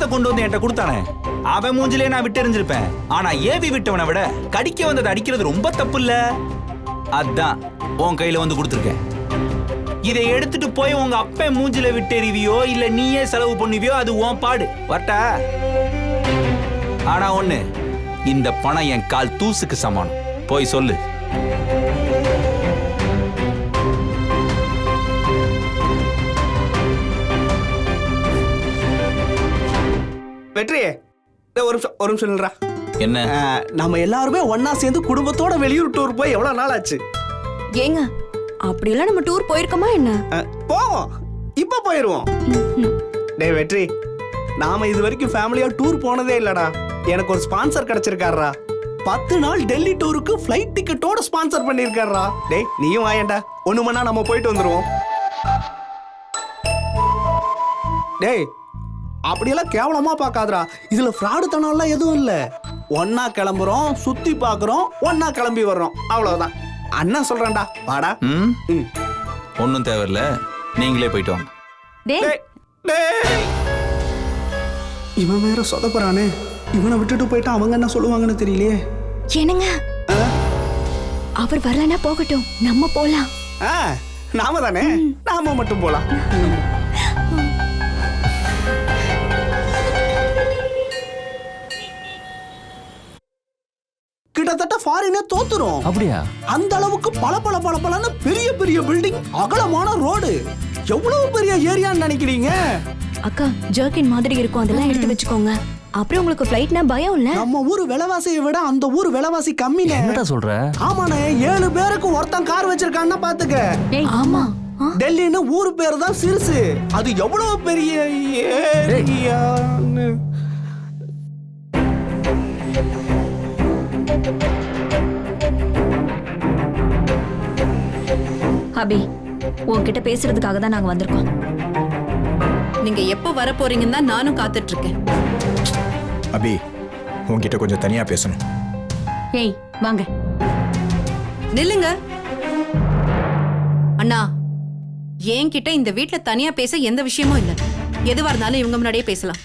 பணத்தை கொண்டு வந்து என்கிட்ட கொடுத்தானே? அவன் மூஞ்சிலே நான் விட்டு எறிஞ்சிருப்பேன் ஆனா ஏவி விட்டவனை விட கடிக்க வந்ததை அடிக்கிறது ரொம்ப தப்பு இல்ல அதான் உன் கையில வந்து கொடுத்துருக்கேன். இதை எடுத்துட்டு போய் உங்க அப்பன் மூஞ்சில விட்டெறிவியோ இல்ல நீயே செலவு பண்ணுவியோ அது உன் பாடு. வரட்ட? ஆனா ஒண்ணு இந்த பணம் என் கால் தூசுக்கு சமானம். போய் சொல்லு. வெற்றி டேய், ஒரு நிமிஷம் ஒரு நிமிஷம் நில்றா. என்ன? நம்ம எல்லாருமே ஒண்ணா சேர்ந்து குடும்பத்தோட வெளியூர் டூர் போய் எவ்வளவு நாள் ஆச்சு ஏங்க அப்படியெல்லாம் நம்ம டூர் போயிருக்கோமா என்ன? போவோம். இப்ப போயிருவோம். டேய் வெற்றி நாம இது வரைக்கும் ஃபேமிலியா டூர் போனதே இல்லடா. எனக்கு ஒரு ஸ்பான்சர் கிடைச்சிருக்காருடா. பத்து நாள் டெல்லி டூருக்கு ஃப்ளைட் டிக்கெட்டோட ஸ்பான்சர் பண்ணியிருக்காருடா டேய் நீயும் வாயேன்டா. ஒண்ணு மணி நம்ம போயிட்டு வந்துருவோம். டேய் அப்படியெல்லாம் கேவலமா பார்க்காதடா. இதுல ஃப்ராடு தனம்லாம் எதுவும் இல்ல. ஒன்னா கிளம்புறோம் சுத்தி பார்க்கறோம் ஒன்னா கிளம்பி வர்றோம். அவ்வளவுதான். அண்ணா சொல்றேன்டா வாடா. ம். ஒன்றும் தேவையில்ல. நீங்களே போயிட்டு வாங்க. டேய். டேய், டேய். இவன் வேற சொதப்புறானே. இவனை விட்டுட்டு போயிட்டா அவங்க என்ன சொல்லுவாங்கன்னு தெரியலையே. என்னங்க? அவர் வரலன்னா போகட்டும். நம்ம போலாம். ஆ நாம தானே? நாம மட்டும் போலாம். ஃபாரினே தோத்துரும். அப்படியா? அந்த அளவுக்கு பல பல பல பலன்னு பெரிய பெரிய பில்டிங் அகலமான ரோடு எவ்வளவு பெரிய ஏரியான்னு நினைக்கிறீங்க? அக்கா ஜர்க்கின் மாதிரி இருக்கும். அதெல்லாம் எடுத்து வச்சுக்கோங்க. அப்புறம் உங்களுக்கு ஃப்ளைட்னா பயம் இல்ல? நம்ம ஊர் விலைவாசியை விட அந்த ஊர் விலைவாசி கம்மினே. என்னடா சொல்ற? ஆமாண்ணே ஏழு பேருக்கு ஒருத்தன் கார் வச்சிருக்கான்னா பாத்துக்க. ஆமா. டெல்லின்னு ஊர் பேர் தான் சிறுசு. அது எவ்வளவு பெரிய ஏரியான்னு அபி உன்கிட்ட பேசுறதுக்காக தான் நாங்க வந்திருக்கோம். நீங்க எப்போ வர போறீங்கன்னு தான் நானும் காத்துட்டு இருக்கேன் அபி உன்கிட்ட கொஞ்சம் தனியா பேசணும். ஏய் வாங்க. நில்லுங்க. அண்ணா என்கிட்ட இந்த வீட்ல தனியா பேச எந்த விஷயமும் இல்ல. எதுவா இருந்தாலும் இவங்க முன்னாடியே பேசலாம்.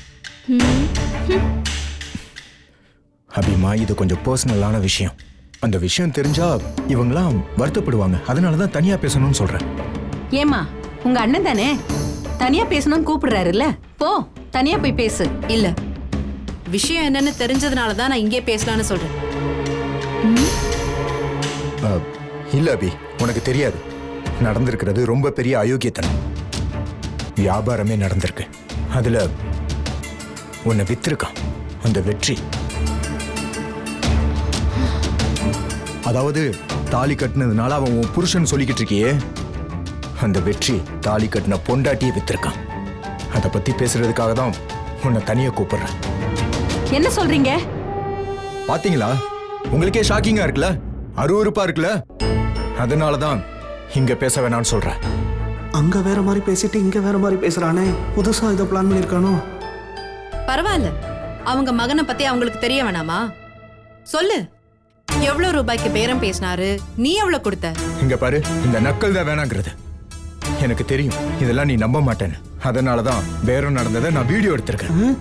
அபிமா இது கொஞ்சம் பர்சனலான விஷயம். அந்த விஷயம் தெரிஞ்சா இவங்களாம் வருத்தப்படுவாங்க. அதனால தான் தனியா பேசணும்னு சொல்றேன். ஏமா உங்க அண்ணன் தானே? தனியா பேசணும்னு கூப்பிடுறாருல்ல? போ தனியா போய் பேசு. இல்ல. விஷயம் என்னன்னு தெரிஞ்சதுனால தான் நான் இங்கே பேசலாம்னு சொல்றேன். அஹ், இல்ல அபி உனக்கு தெரியாது. நடந்திருக்கிறது ரொம்ப பெரிய அயோக்கியத்தனம். வியாபாரமே நடந்திருக்கு. அதுல உன்னை வித்திருக்கான். அந்த வெற்றி. அதாவது தாலி கட்டினதுனால அவன் உன் புருஷன் சொல்லிக்கிட்டு இருக்கியே. அந்த வெற்றி தாலி கட்டின பொண்டாட்டியை வித்திருக்கான். அதை பத்தி பேசுறதுக்காக தான் உன்னை தனியா கூப்பிடுறேன். என்ன சொல்றீங்க? பாத்தீங்களா? உங்களுக்கே ஷாக்கிங்கா இருக்குல்ல? அருவருப்பா இருக்குல்ல? அதனால தான் இங்க பேச வேணாம்னு சொல்றேன். அங்க வேற மாதிரி பேசிட்டு இங்க வேற மாதிரி பேசுறானே. புதுசா இதை பிளான் பண்ணிருக்கானோ? பரவாயில்ல. அவங்க மகனை பத்தி அவங்களுக்கு தெரிய வேணாமா? சொல்லு. எவ்வளவு ரூபாய்க்கு பேரம் பேசினாரு? நீ எவ்வளவு கொடுத்த? இங்க பாரு இந்த நக்கல் தான் வேணாங்கிறது. எனக்கு தெரியும் இதெல்லாம் நீ நம்ப மாட்டேன்னு. அதனால தான் பேரம் நடந்ததை நான் வீடியோ எடுத்திருக்கேன்.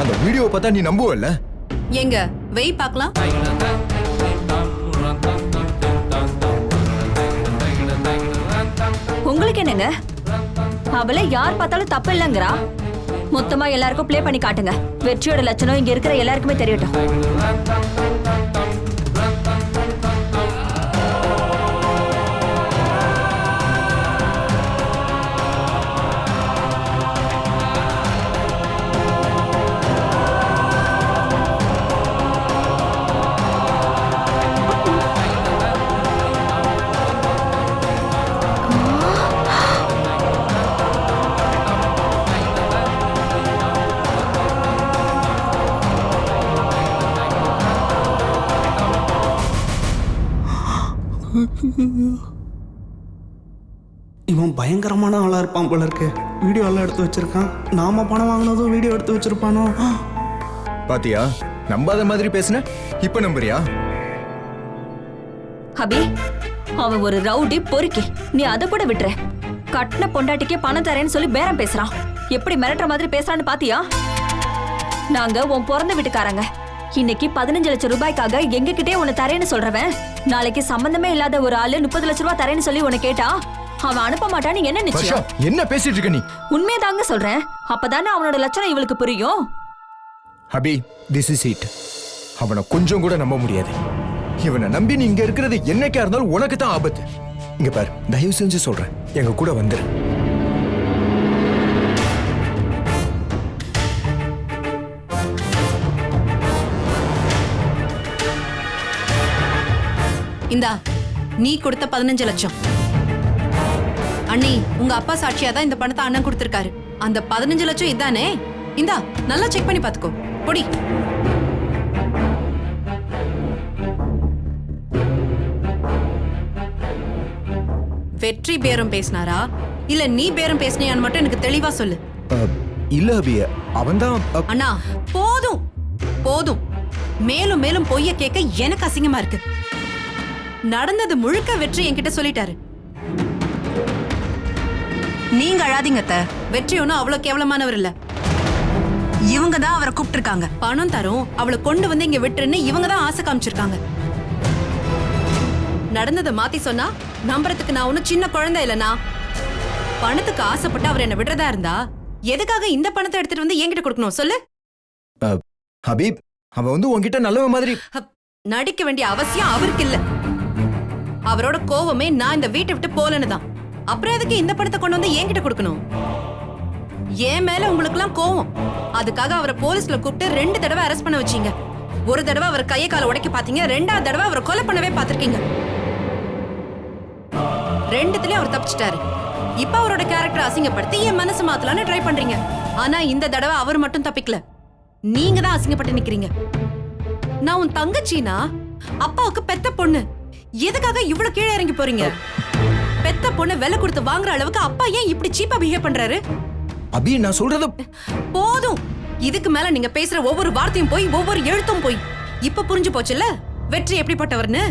அந்த வீடியோ பார்த்தா நீ நம்புவல்ல? எங்க? வெய் பார்க்கலாம். உங்களுக்கு என்னங்க? அவளை யார் பார்த்தாலும் தப்பு இல்லைங்கிறா? மொத்தமா எல்லாருக்கும் ப்ளே பண்ணி காட்டுங்க. வெற்றியோட லட்சணம் இங்க இருக்கிற எல்லாருக்குமே தெரியட்டும். இவன் பயங்கரமான ஆளா இருப்பான் போல இருக்கு. வீடியோ எல்லாம் எடுத்து வச்சிருக்கான். நாம பணம் வாங்கினதும் வீடியோ எடுத்து வச்சிருப்பானோ? பாத்தியா நம்பாத மாதிரி பேசுன? இப்ப நம்புறியா? அபி அவன் ஒரு ரவுடி பொறுக்கி. நீ அதை கூட விட்டுற கட்டின பொண்டாட்டிக்கே பணம் தரேன்னு சொல்லி பேரம் பேசுறான். எப்படி மிரட்டுற மாதிரி பேசுறான்னு பாத்தியா? நாங்க உன் பிறந்த வீட்டுக்காரங்க. இன்னைக்கு பதினஞ்சு லட்சம் ரூபாய்க்காக எங்க கிட்டே உன்னை தரேன்னு சொல்றவன். நாளைக்கு சம்பந்தமே இல்லாத ஒரு ஆளு முப்பது லட்சம் ரூபாய் தரேன்னு சொல்லி உன்னை கேட்டா அவன் அனுப்ப மாட்டான்னு என்ன நிச்சயம்? என்ன பேசிட்டு இருக்க நீ? உண்மையதாங்க சொல்றேன். அப்பதானே அவனோட லட்சணம் இவளுக்கு புரியும்? அபி திஸ் இஸ் இட் அவனை கொஞ்சம் கூட நம்ப முடியாது. இவனை நம்பி நீ இங்க இருக்கிறது என்னைக்கா இருந்தாலும் உனக்கு தான் ஆபத்து. இங்க பாரு தயவு செஞ்சு சொல்றேன். எங்க கூட வந்துரு. இந்தா நீ கொடுத்த பதினஞ்சு லட்சம். அண்ணி உங்க அப்பா சாட்சியா தான் இந்த பணத்தை அண்ணன் கொடுத்திருக்காரு. அந்த பதினஞ்சு லட்சம் இதானே? இந்தா நல்லா செக் பண்ணி பாத்துக்கோ பொடி. வெற்றி பேரம் பேசினாரா? இல்ல நீ பேரம் பேசினியான்னு மட்டும் எனக்கு தெளிவா சொல்லு. இல்ல அபி அவன்தான் அண்ணா போதும். போதும். மேலும் மேலும் பொய்ய கேட்க எனக்கு அசிங்கமா இருக்கு. நடந்தது முழுக்க வெற்றி என்கிட்ட சொல்லிட்டாரு. நீங்க அழாதீங்க அத்தை. வெற்றி ஒன்றும் அவ்வளவு கேவலமானவர் இல்ல. இவங்க தான் அவரை கூப்பிட்டிருக்காங்க. பணம் தரும் அவளை கொண்டு வந்து இங்க விட்டுருன்னு இவங்க தான் ஆசை காமிச்சிருக்காங்க. நடந்ததை மாத்தி சொன்னா நம்புறதுக்கு நான் ஒன்னும் சின்ன குழந்தை இல்லனா பணத்துக்கு ஆசைப்பட்டு அவர் என்ன விடுறதா இருந்தா எதுக்காக இந்த பணத்தை எடுத்துட்டு வந்து என்கிட்ட கொடுக்கணும்? சொல்லு. ஹபீப் அவன் வந்து உன்கிட்ட நல்லவன் மாதிரி. நடிக்க வேண்டிய அவசியம் அவருக்கு இல்ல. அவரோட கோவமே நான் இந்த வீட்டை விட்டு போலன்னு தான் அப்புறம் எதுக்கு இந்த பணத்தை கொண்டு வந்து என்கிட்ட கொடுக்கணும்? என் மேல உங்களுக்கு எல்லாம் கோவம். அதுக்காக அவரை போலீஸ்ல கூப்பிட்டு ரெண்டு தடவை அரெஸ்ட் பண்ண வச்சீங்க. ஒரு தடவை அவர் கையை காலை உடைக்க பாத்தீங்க ரெண்டாவது தடவை அவரை கொலை பண்ணவே பாத்திருக்கீங்க ரெண்டுத்துலயும் அவர் தப்பிச்சிட்டாரு. இப்ப அவரோட கேரக்டர் அசிங்கப்படுத்தி என் மனசு மாத்தலாம்னு ட்ரை பண்றீங்க. ஆனா இந்த தடவை அவர் மட்டும் தப்பிக்கல. நீங்க தான் அசிங்கப்பட்டு நிக்கிறீங்க. நான் உன் தங்கச்சினா அப்பாவுக்கு பெத்த பொண்ணு. எதுக்காக இவ்வளவு கீழே இறங்கி போறீங்க? பெத்த பொண்ணு விலை கொடுத்து வாங்குற அளவுக்கு அப்பா ஏன் இப்படி சீப்பா பிஹேவ் பண்றாரு? அபி நான் சொல்றத போதும். இதுக்கு மேல நீங்க பேசுற ஒவ்வொரு வார்த்தையும் போய் ஒவ்வொரு எழுத்தும் போய். இப்ப புரிஞ்சு போச்சுல்ல? வெற்றி எப்படிப்பட்டவர்னு?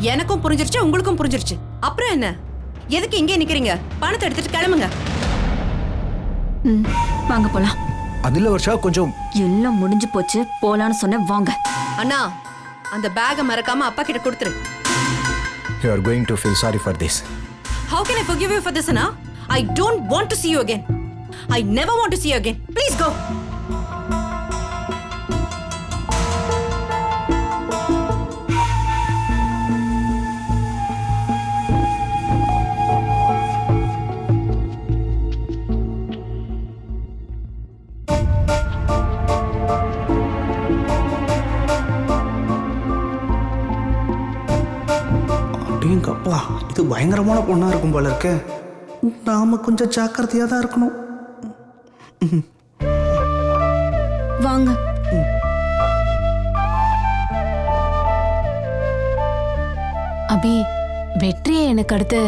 எனக்கும் புரிஞ்சிருச்சு உங்களுக்கும் புரிஞ்சிருச்சு. அப்புறம் என்ன? எதுக்கு இங்கே நிக்கிறீங்க? பணத்தை எடுத்துட்டு கிளம்புங்க. ம், வாங்க போலாம். அதுல வருஷா கொஞ்சம் எல்லாம் முடிஞ்சு போச்சு. போலான்னு சொன்னேன் வாங்க. அண்ணா அந்த பேகை மறக்காம அப்பா கிட்ட கொடுத்துரு. You are going to feel sorry for this. How can I forgive you for this, Anna? I don't want to see you again. I never want to see you again. Please go. ஒன்றா இருக்கும் போல இருக்க. நாம கொஞ்சம் ஜாக்கிரதையாக தான் இருக்கணும். வாங்க. அபி வெற்றியை எனக்கு அடுத்து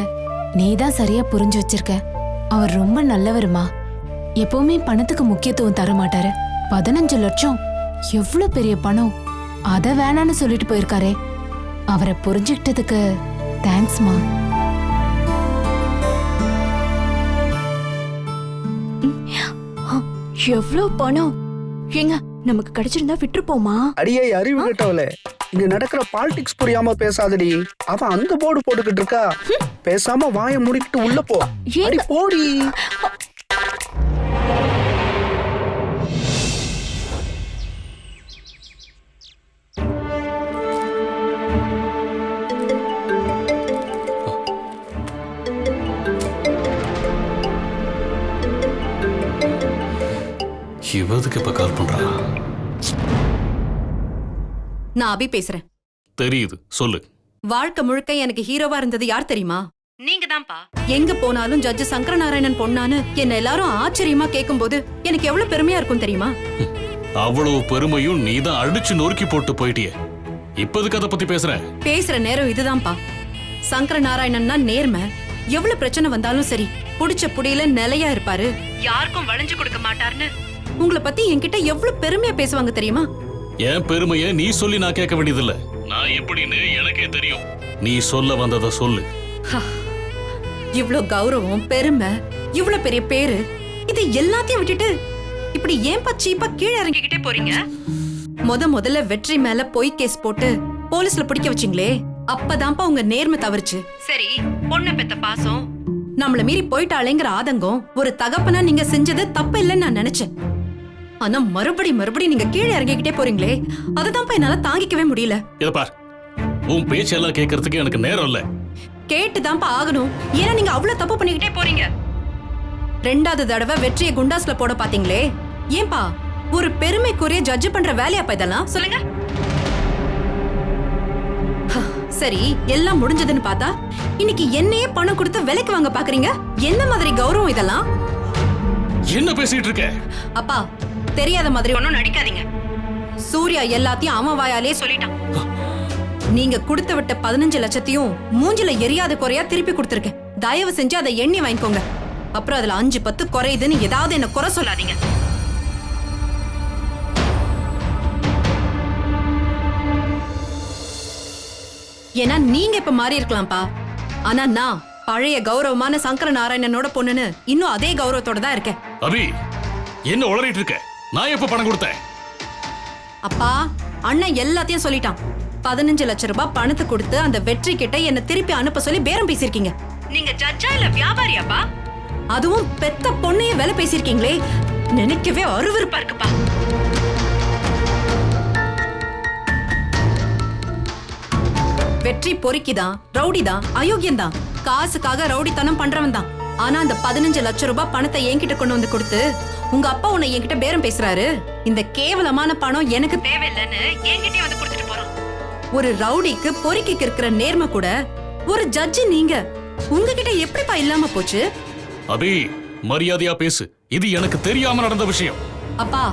நீ தான் சரியா புரிஞ்சு வச்சிருக்க. அவர் ரொம்ப நல்லவருமா. எப்பவுமே பணத்துக்கு முக்கியத்துவம் தர மாட்டாரு. பதினஞ்சு லட்சம் எவ்வளவு பெரிய பணம்? அத வேணான்னு சொல்லிட்டு போயிருக்காரே. அவரை புரிஞ்சுக்கிட்டதுக்கு தேங்க்ஸ்மா எவ்வளவு பணம்? ஏங்க நமக்கு கிடைச்சிருந்தா விட்டுருப்போமா? அடியே அறிவு கேட்டவளே. இங்க நடக்கிற பாலிடிக்ஸ் புரியாம பேசாதடி. அவன் அங்க போர்டு போட்டுக்கிட்டு இருக்கா. பேசாம வாயை மூடிக்கிட்டு உள்ள போ. அடி போடி. இவதுக்கு இப்ப கால் பண்றா? நான் அபி பேசுறேன். தெரியுது சொல்லு. வாழ்க்கை முழுக்க எனக்கு ஹீரோவா இருந்தது யார் தெரியுமா? நீங்க தான்ப்பா. எங்க போனாலும் ஜட்ஜ் சங்கரநாராயணன் பொண்ணான்னு என்ன எல்லாரும் ஆச்சரியமா கேட்கும்போது எனக்கு எவ்வளவு பெருமையா இருக்கும் தெரியுமா? அவ்வளவு பெருமையும் நீ தான் அடிச்சு நொறுக்கி போட்டு போயிட்டியே. இப்போதுக்கு அதை பத்தி பேசுற? பேசுற நேரம் இதுதான்ப்பா. சங்கரநாராயணன்னா நேர்மை. எவ்வளவு பிரச்சனை வந்தாலும் சரி புடிச்ச புடியில நிலையா இருப்பாரு. யாருக்கும் வளைஞ்சு கொடுக்க மாட்டாருன்னு உங்களை பத்தி என்கிட்ட எவ்வளவு பெருமையா பேசுவாங்க தெரியுமா? என் பெருமைய நீ சொல்லி நான் கேட்க வேண்டியதில்ல. நான் எப்படின்னு எனக்கே தெரியும். நீ சொல்ல வந்ததை சொல்லு. இவ்ளோ கௌரவம் பெருமை இவ்ளோ பெரிய பேரு இது எல்லாத்தையும் விட்டுட்டு இப்படி ஏன்பா சீப்பா கீழே இறங்கிக்கிட்டே போறீங்க? முத முதல்ல வெற்றி மேல பொய் கேஸ் போட்டு போலீஸ்ல பிடிக்க வச்சிங்களே அப்பதான்ப்பா உங்க நேர்மை தவறுச்சு. சரி பொண்ணு பெத்த பாசம். நம்மள மீறி போயிட்டாளேங்கிற ஆதங்கம் ஒரு தகப்பனா நீங்க செஞ்சது தப்பு இல்லைன்னு நான் நினைச்சேன். ஆனா மறுபடி மறுபடி நீங்க கீழே இறங்கிக்கிட்டே போறீங்களே அதுதான்ப்பா என்னால தாங்கிக்கவே முடியல. இத பார். உன் பேச்செல்லாம் கேட்கறதுக்கு எனக்கு நேரம் இல்ல. கேட்டுதான்ப்பா ஆகணும். ஏன்னா நீங்க அவ்வளவு தப்பு பண்ணிக்கிட்டே போறீங்க. ரெண்டாவது தடவை வெற்றியை குண்டாஸ்ல போட பாத்தீங்களே ஏன்பா ஒரு பெருமைக்குரிய ஜட்ஜ் பண்ற வேலையாப்பா இதெல்லாம்? சொல்லுங்க. சரி எல்லாம் முடிஞ்சதுன்னு பார்த்தா இன்னைக்கு என்னையே பணம் கொடுத்து விலைக்கு வாங்க பாக்குறீங்க? என்ன மாதிரி கௌரவம் இதெல்லாம்? என்ன பேசிட்டு இருக்க? அப்பா தெரியாத மாதிரி ஒன்றும் நடிக்காதீங்க. சூர்யா எல்லாத்தையும் அவன் வாயாலே சொல்லிட்டான். நீங்க கொடுத்து விட்ட பதினஞ்சு லட்சத்தையும் மூஞ்சில எரியாத குறையா திருப்பி கொடுத்துருக்கேன். தயவு செஞ்சு அதை எண்ணி வாங்கிக்கோங்க. அப்புறம் அதுல அஞ்சு பத்து குறையுதுன்னு ஏதாவது என்ன குறை சொல்லாதீங்க. ஏன்னா நீங்க இப்ப மாறி இருக்கலாம்ப்பா. ஆனா நான் பழைய கௌரவமான சங்கர நாராயணனோட பொண்ணுன்னு இன்னும் அதே கௌரவத்தோட தான் இருக்கேன். அபி என்ன உளறிட்டு இருக்க? நான் எப்ப பணம் கொடுத்தேன்? அப்பா அண்ணன் எல்லாத்தையும் சொல்லிட்டான். பதினஞ்சு லட்சம் ரூபாய் பணத்தை கொடுத்து அந்த வெற்றி கிட்ட என்ன திருப்பி அனுப்ப சொல்லி பேரம் பேசிருக்கீங்க நீங்க ஜட்ஜா இல்ல வியாபாரியாப்பா? அதுவும் பெத்த பொண்ணைய வேலை பேசிருக்கீங்களே நினைக்கவே அருவருப்பா இருக்குப்பா. வெற்றி பொறுக்கிதான் ரவுடிதான் அயோக்கியம்தான் காசுக்காக ரவுடித்தனம் பண்றவன் தான் ஆனா அந்த பதினஞ்சு லட்சம் ரூபாய் பணத்தை என்கிட்ட கொண்டு வந்து கொடுத்து உங்க அப்பா உன்னை என்கிட்ட பேரம் பேசுறாரு. இந்த கேவலமான பணம் எனக்கு தேவையில்லைன்னு என்கிட்டயே வந்து கொடுத்துட்டு போறான். ஒரு ரவுடிக்கு பொறுக்கிக்கு இருக்கிற நேர்மை கூட ஒரு ஜட்ஜி நீங்க. உங்ககிட்ட எப்படிப்பா இல்லாம போச்சு? அபி மரியாதையா பேசு. இது எனக்கு தெரியாம நடந்த விஷயம். அப்பா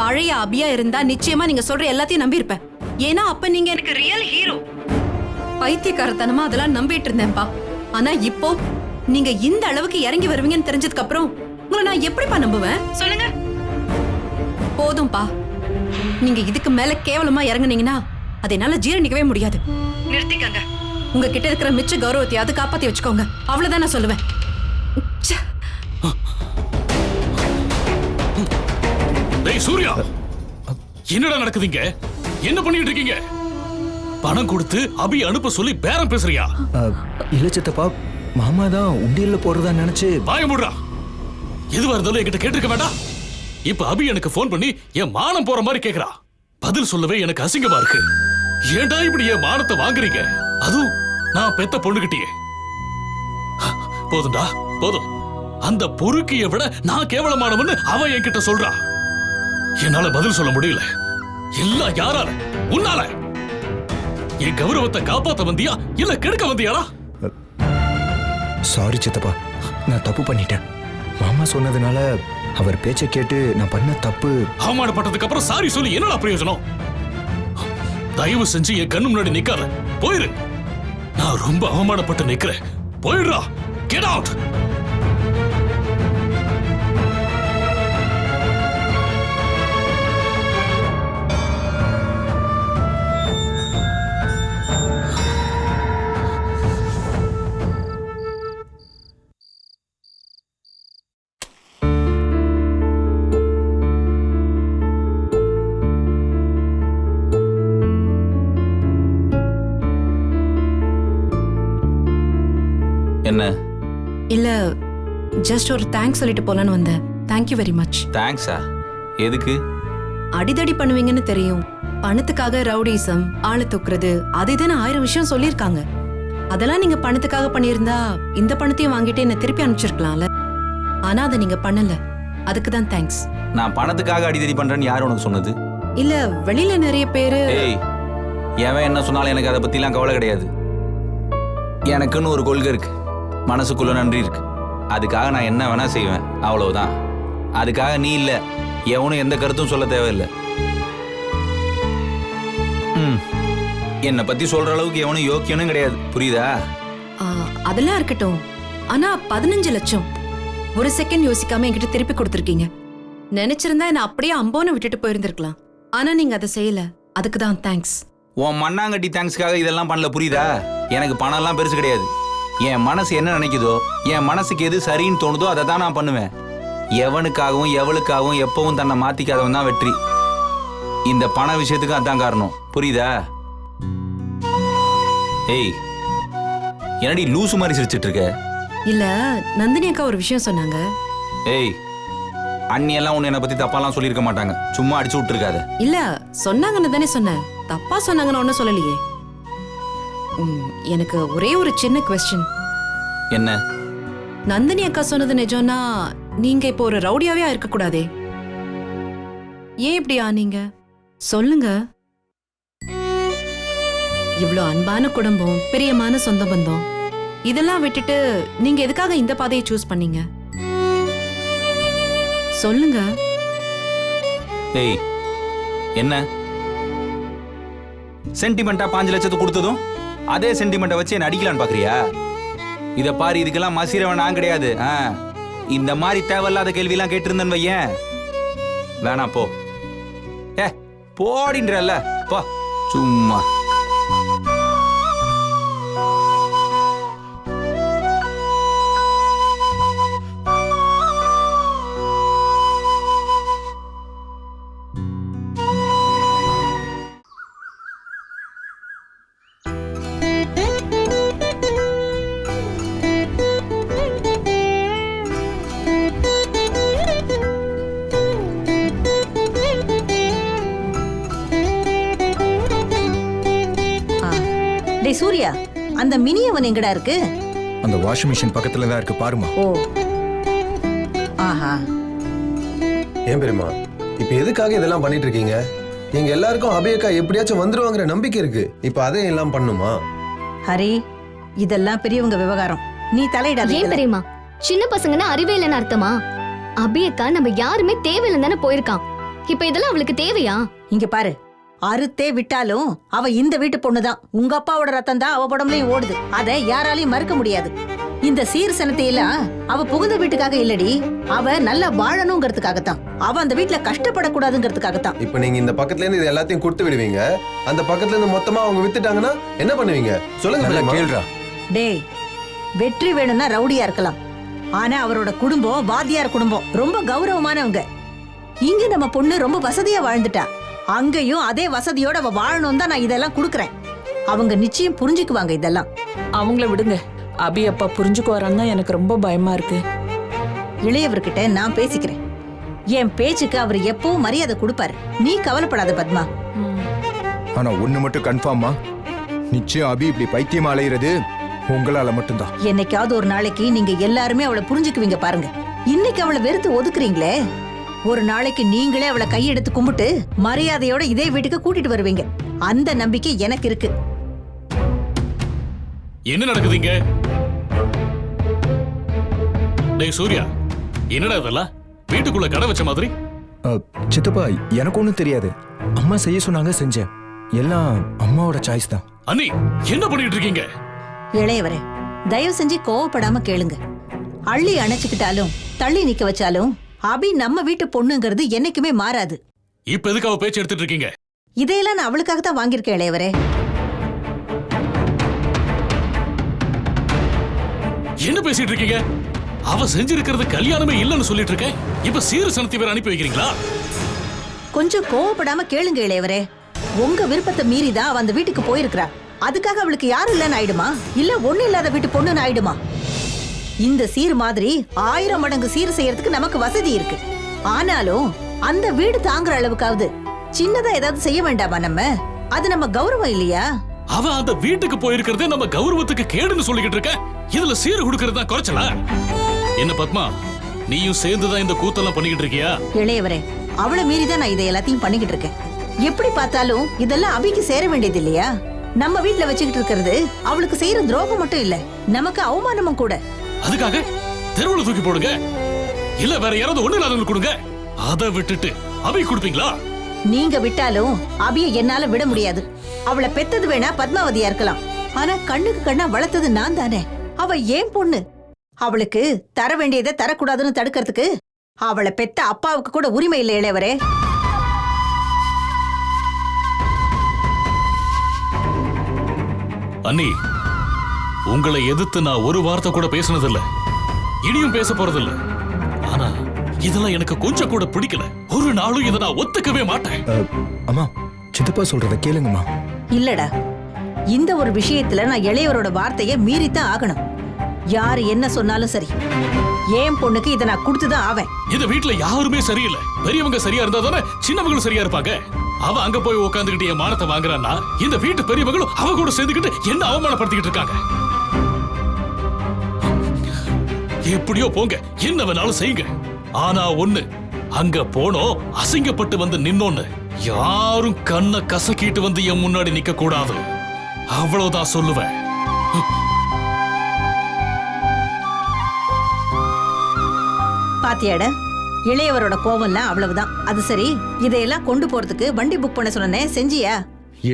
பழைய அபியா இருந்தா நிச்சயமா நீங்க சொல்ற எல்லாத்தையும் நம்பி இருப்பேன் ஏன்னா அப்ப நீங்க எனக்கு ரியல் ஹீரோ பைத்தியக்காரத்தனமா அதெல்லாம் நம்பிட்டு இருந்தேன்ப்பா. ஆனா இப்போ நீங்க இந்த அளவுக்கு இறங்கி வருவீங்கன்னு தெரிஞ்சதுக்கு அப்புறம் உங்களை நான் எப்படிப்பா நம்புவேன்? சொல்லுங்க. போதும்பா. நீங்க இதுக்கு மேல கேவலமா இறங்குனீங்கன்னா அதை என்னால ஜீரணிக்கவே முடியாது. நிறுத்திக்கங்க. உங்ககிட்ட இருக்கிற மிச்ச கௌரவத்தையாவது காப்பாத்தி வச்சுக்கோங்க. அவ்வளவுதான் நான் சொல்லுவேன். டேய் சூர்யா. என்னடா நடக்குதுங்க? என்ன பண்ணிட்டு இருக்கீங்க? பணம் கொடுத்து அபி அனுப்ப சொல்லி பேரம் பேசுறியா? இல்ல சித்தப்பா மாமா தான் உண்டியல்ல போடுறதா நினைச்சு வாய முடுறா. எதுவா இருந்தாலும் என்கிட்ட கேட்டிருக்க வேண்டாம். இப்ப அபி எனக்கு ஃபோன் பண்ணி என் மானம் போற மாதிரி கேக்குறா. பதில் சொல்லவே எனக்கு அசிங்கமா இருக்கு. ஏன்டா இப்படி என் மானத்தை வாங்குறீங்க? அதுவும் நான் பெத்த பொண்ணுகிட்டயே. போதும்டா போதும். அந்த பொறுக்கிய விட நான் கேவலமானவன்னு அவன் என்கிட்ட சொல்றா. என்னால பதில் சொல்ல முடியல. எல்லாம் யாரால? உன்னால. என் கௌரவத்தை காப்பாத்த வந்தியா? இல்ல கெடுக்க வந்தியாடா? சாரி சித்தப்பா. நான் தப்பு பண்ணிட்டேன். மாமா சொன்னதுனால அவர் பேச்சை கேட்டு நான் பண்ண தப்பு அவமானப்பட்டதுக்கு அப்புறம் சாரி சொல்லி என்னடா பிரயோஜனம்? தயவு செஞ்சு என் கண்ணு முன்னாடி நிக்காத. போயிரு. நான் ரொம்ப அவமானப்பட்டு நிக்கிறேன். போயிடுறா. கெட் அவுட் என்ன? இல்ல ஜஸ்ட் ஒரு தேங்க்ஸ் சொல்லிட்டு போலான்னு வந்தேன். தேங்க்யூ வெரி மச் தேங்க்ஸா எதுக்கு? அடிதடி பண்ணுவீங்கன்னு தெரியும். பணத்துக்காக ரவுடிசம் ஆளு தூக்குறது அது இதுன்னு ஆயிரம் விஷயம் சொல்லியிருக்காங்க. அதெல்லாம் நீங்க பணத்துக்காக பண்ணியிருந்தா இந்த பணத்தையும் வாங்கிட்டு என்ன திருப்பி அனுப்பிச்சிருக்கலாம்ல. ஆனா அதை நீங்க பண்ணல. அதுக்கு தான் தேங்க்ஸ் நான் பணத்துக்காக அடிதடி பண்றேன்னு யார் உனக்கு சொன்னது? இல்ல வெளியில நிறைய பேரு ஏய் எவன் என்ன சொன்னாலும் எனக்கு அதை பத்திலாம் கவலை கிடையாது. எனக்குன்னு ஒரு கொள்கை இருக்கு. மனசுக்குள்ள நன்றி இருக்கு. அதுக்காக நான் என்ன வேணா செய்வேன். அவ்வளவுதான். அதுக்காக நீ இல்ல. எவனும் எந்த கருத்தும் சொல்ல தேவையில்லை. என்னை பத்தி சொல்ற அளவுக்கு எவனும் யோக்கியனும் கிடையாது. புரியுதா? அதெல்லாம் இருக்கட்டும். ஆனா பதினஞ்சு லட்சம். ஒரு செகண்ட் யோசிக்காம என்கிட்ட திருப்பி கொடுத்துருக்கீங்க. நினைச்சிருந்தா என்ன அப்படியே அம்போன்னு விட்டுட்டு போயிருந்திருக்கலாம். ஆனா நீங்க அதை செய்யல. அதுக்கு தான் தேங்க்ஸ் உன் மண்ணாங்கட்டி தேங்க்ஸ்க்காக இதெல்லாம் பண்ணல. புரியுதா? எனக்கு பணம்லாம் பெருசு கிடையாது. என் மனசு என்ன நினைக்குதோ என் மனசுக்கு எது சரின்னு தோணுதோ அதை தான் நான் பண்ணுவேன். எவனுக்காகவும் எவளுக்காகவும் எப்பவும் தன்னை மாத்திக்காதவன் தான் வெற்றி. இந்த பண விஷயத்துக்கு அதான் காரணம். புரியுதா? ஏய் என்னடி லூசு மாதிரி சிரிச்சிட்டு இருக்க? இல்ல நந்தினி அக்கா ஒரு விஷயம் சொன்னாங்க. ஏய் அண்ணி எல்லாம் உன்னை என்னை பத்தி தப்பாலாம் சொல்லியிருக்க மாட்டாங்க. சும்மா அடிச்சு விட்டுருக்காத. இல்ல சொன்னாங்கன்னு தானே சொன்னேன். தப்பா சொன்னாங்கன்னு ஒன்னும் சொல்லலையே. எனக்கு ஒரே ஒரு சின்ன கொஸ்டின் என்ன? நந்தினி அக்கா சொன்னது நிஜம்னா நீங்க இப்போ ஒரு ரவுடியாவே இருக்க கூடாதே ஏன் இப்படி ஆனீங்க? சொல்லுங்க. இவ்ளோ அன்பான குடும்பம் பிரியமான சொந்த பந்தம். இதெல்லாம் விட்டுட்டு நீங்க எதுக்காக இந்த பாதையை சூஸ் பண்ணீங்க? சொல்லுங்க. ஏய் என்ன? சென்டிமெண்டா பாஞ்சு லட்சத்துக்கு கொடுத்ததும்? அதே சென்டிமெண்ட்டை வச்சு என்ன அடிக்கலான்னு பாக்குறியா? இதை பாரு இதுக்கெல்லாம் மசிரவன் நான் கிடையாது. ஆ. இந்த மாதிரி தேவையில்லாத கேள்வியெல்லாம் கேட்டிருந்தேன்னு வையேன். வேணாம் போ. ஏ போடின்றல்ல போ. சும்மா. டேய் சூர்யா அந்த மினி அவன் எங்கடா இருக்கு? அந்த வாஷிங் மிஷின் பக்கத்துல தான் இருக்கு பாருமா. ஓ. ஆஹா. ஏன் பெரியம்மா இப்ப எதுக்காக இதெல்லாம் பண்ணிட்டு இருக்கீங்க எங்க எல்லாருக்கும் அபியக்கா எப்படியாச்சும் வந்துருவாங்கிற நம்பிக்கை இருக்கு. இப்ப அதே எல்லாம் பண்ணுமா? ஹரி இதெல்லாம் பெரியவங்க விவகாரம். நீ தலையிடாத ஏன் இதுல. சின்ன பசங்கன்னா அறிவே இல்லைன்னு அர்த்தமா? அபியக்கா நம்ம யாருமே தேவையில்லைன்னு தானே போயிருக்கான். இப்ப இதெல்லாம் அவளுக்கு தேவையா? இங்க பாரு அறுத்தே விட்டாலும் அவ இந்த வீட்டு பொண்ணுதான். உங்க அப்பாவோட ரத்தம் தான் அவ உடம்புலயும் ஓடுது. அதை யாராலையும் மறுக்க முடியாது. இந்த சீர்சனத்தை எல்லாம் அவ புகுந்த வீட்டுக்காக இல்லடி. அவ நல்லா வாழணுங்கிறதுக்காகத்தான். அவ அந்த வீட்டுல கஷ்டப்படக்கூடாதுங்கிறதுக்காகத்தான். இப்ப நீங்க இந்த பக்கத்துல இருந்து இது எல்லாத்தையும் கொடுத்து விடுவீங்க. அந்த பக்கத்துல இருந்து மொத்தமா அவங்க வித்துட்டாங்கன்னா என்ன பண்ணுவீங்க? சொல்லுங்க. கேள்றா. டேய் வெற்றி வேணும்னா ரவுடியா இருக்கலாம். ஆனா அவரோட குடும்பம் வாத்தியார் குடும்பம். ரொம்ப கௌரவமானவங்க. இங்க நம்ம பொண்ணு ரொம்ப வசதியா வாழ்ந்துட்டா. அங்கேயும் அதே வசதியோட அவ வாழணும் தான் நான் இதெல்லாம் கொடுக்கறேன். அவங்க நிச்சயம் புரிஞ்சுக்குவாங்க இதெல்லாம். அவங்கள விடுங்க. அபி அப்பா புரிஞ்சுக்குவாரான்னு தான் எனக்கு ரொம்ப பயமா இருக்கு. இளையவர்கிட்ட நான் பேசிக்கிறேன். என் பேச்சுக்கு அவர் எப்பவும் மரியாதை கொடுப்பாரு. நீ கவலைப்படாத பத்மா. ஆனா ஒண்ணு மட்டும் கன்ஃபார்மா நிச்சயம் அபி இப்படி பைத்தியமா அலையிறது உங்களால மட்டும்தான். என்னைக்காவது ஒரு நாளைக்கு நீங்க எல்லாருமே அவளை புரிஞ்சுக்குவீங்க பாருங்க. இன்னைக்கு அவளை வெறுத்து ஒதுக்குறீங்களே. ஒரு நாளைக்கு நீங்களே அவளை கையெடுத்து கும்பிட்டு மரியாதையோட இதே வீட்டுக்கு கூட்டிட்டு வருவீங்க. அந்த நம்பிக்கை எனக்கு இருக்கு. என்ன நடக்குதுங்க டேய் சூர்யா என்னடா இதெல்லாம்? வீட்டுக்குள்ள கடை வச்ச மாதிரி? அ, சித்தப்பா எனக்கு ஒண்ணும் தெரியாது. அம்மா செய்ய சொன்னாங்க செஞ்சேன். எல்லாம் அம்மாவோட சாய்ஸ் தான். அண்ணி என்ன பண்ணிட்டு இருக்கீங்க? இளையவரே தயவு செஞ்சு கோவப்படாம கேளுங்க. அள்ளி அணைச்சுக்கிட்டாலும் தள்ளி நிக்க வச்சாலும் அபி நம்ம வீட்டு பொண்ணுங்கிறது என்னைக்குமே மாறாது. இப்ப எதுக்கு அவ பேச்சு எடுத்துட்டு இருக்கீங்க? இதையெல்லாம் நான் அவளுக்காக தான் வாங்கியிருக்கேன் இளையவரே. என்ன பேசிட்டு இருக்கீங்க? அவ செஞ்சிருக்கிறது கல்யாணமே இல்லைன்னு சொல்லிட்டு இருக்கேன். இப்ப சீர சனத்தி வேற அனுப்பி வைக்கிறீங்களா? கொஞ்சம் கோவப்படாம கேளுங்க இளையவரே. உங்க விருப்பத்தை மீறி தான் அவ அந்த வீட்டுக்கு போயிருக்கிறா. அதுக்காக அவளுக்கு யாரும் இல்லைன்னு ஆயிடுமா? இல்ல ஒண்ணு இல்லாத வீட்டு பொண்ணுன்னு ஆயிடுமா? இந்த சீர் மாதிரி ஆயிரம் மடங்கு சீர் செய்யறதுக்கு நமக்கு வசதி இருக்கு. ஆனாலும் அந்த வீடு தாங்குற அளவுக்காவது சின்னதா ஏதாவது செய்ய வேண்டாமா நம்ம? அது நம்ம கௌரவம் இல்லையா? அவ அந்த வீட்டுக்கு போயிருக்கிறதே நம்ம கௌரவத்துக்கு கேடுன்னு சொல்லிக்கிட்டு இருக்க. இதுல சீர் கொடுக்கறது குறைச்சலா? என்ன பத்மா நீயும் சேர்ந்துதான் இந்த கூத்தெல்லாம் பண்ணிக்கிட்டு இருக்கியா? இளையவரே அவளை மீறி தான் நான் இதை எல்லாத்தையும் பண்ணிக்கிட்டு இருக்கேன். எப்படி பார்த்தாலும் இதெல்லாம் அபிக்கு சேர வேண்டியது இல்லையா? நம்ம வீட்ல வச்சுக்கிட்டு இருக்கிறது அவளுக்கு செய்யற துரோகம் மட்டும் இல்ல. நமக்கு அவமானமும் கூட. அதுக்காக தெருவுல தூக்கி போடுங்க. இல்ல வேற யாராவது ஒண்ணு இல்லாதவங்களுக்கு கொடுங்க. அதை விட்டுட்டு அவை கொடுப்பீங்களா? நீங்க விட்டாலும் அபிய என்னால விட முடியாது. அவளை பெத்தது வேணா பத்மாவதியா இருக்கலாம். ஆனா கண்ணுக்கு கண்ணா வளர்த்தது நான் தானே. அவ ஏன் பொண்ணு? அவளுக்கு தர வேண்டியதை தரக்கூடாதுன்னு தடுக்கிறதுக்கு அவளை பெத்த அப்பாவுக்கு கூட உரிமை இல்லை இளையவரே. அண்ணி உங்களை எதிர்த்து நான் ஒரு வார்த்தை கூட பேசினதில்ல. இனியும் பேச போறதில்ல. ஆனா இதெல்லாம் எனக்கு கொஞ்சம் கூட பிடிக்கல. ஒரு நாளும் இதை நான் ஒத்துக்கவே மாட்டேன். அம்மா சித்தப்பா சொல்றத கேளுங்கம்மா. இல்லடா. இந்த ஒரு விஷயத்துல நான் இளையவரோட வார்த்தையை மீறித்தான் ஆகணும். யார் என்ன சொன்னாலும் சரி. ஏன் பொண்ணுக்கு இதை நான் கொடுத்துதான் ஆவேன்? இந்த வீட்ல யாருமே சரியில்லை. பெரியவங்க சரியா இருந்தா தானே சின்னவங்களும் சரியா இருப்பாங்க? அவ அங்க போய் உட்காந்துக்கிட்டு என் மானத்தை வாங்குறான்னா இந்த வீட்டு பெரியவங்களும் அவ கூட சேர்ந்துக்கிட்டு என்ன அவமானப்படுத்திக்கிட்டு இருக்காங்க? எப்படியோ போங்க. என்ன வேணாலும் செய்யுங்க. ஆனா ஒண்ணு அங்க போனோம் அசிங்கப்பட்டு வந்து நின்னோன்னு யாரும் கண்ணை கசக்கிட்டு வந்து என் முன்னாடி நிக்க கூடாது அவ்வளவுதான் சொல்லுவேன். பாத்தியாட இளையவரோட கோவம்லாம் அவ்வளவுதான். அது சரி இதையெல்லாம் கொண்டு போறதுக்கு வண்டி புக் பண்ண சொன்னேன் செஞ்சியா?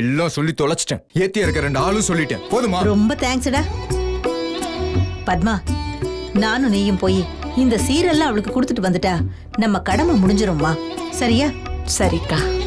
எல்லாம் சொல்லி தொலைச்சிட்டேன். ஏத்தியா இருக்க ரெண்டு ஆளும் சொல்லிட்டேன். போதுமா? ரொம்ப தேங்க்ஸ்டா பத்மா நானும் நீயும் போய் இந்த சீரெல்லாம் அவளுக்கு கொடுத்துட்டு வந்துட்டா. நம்ம கடமை முடிஞ்சிரும்மா சரியா? சரிக்கா.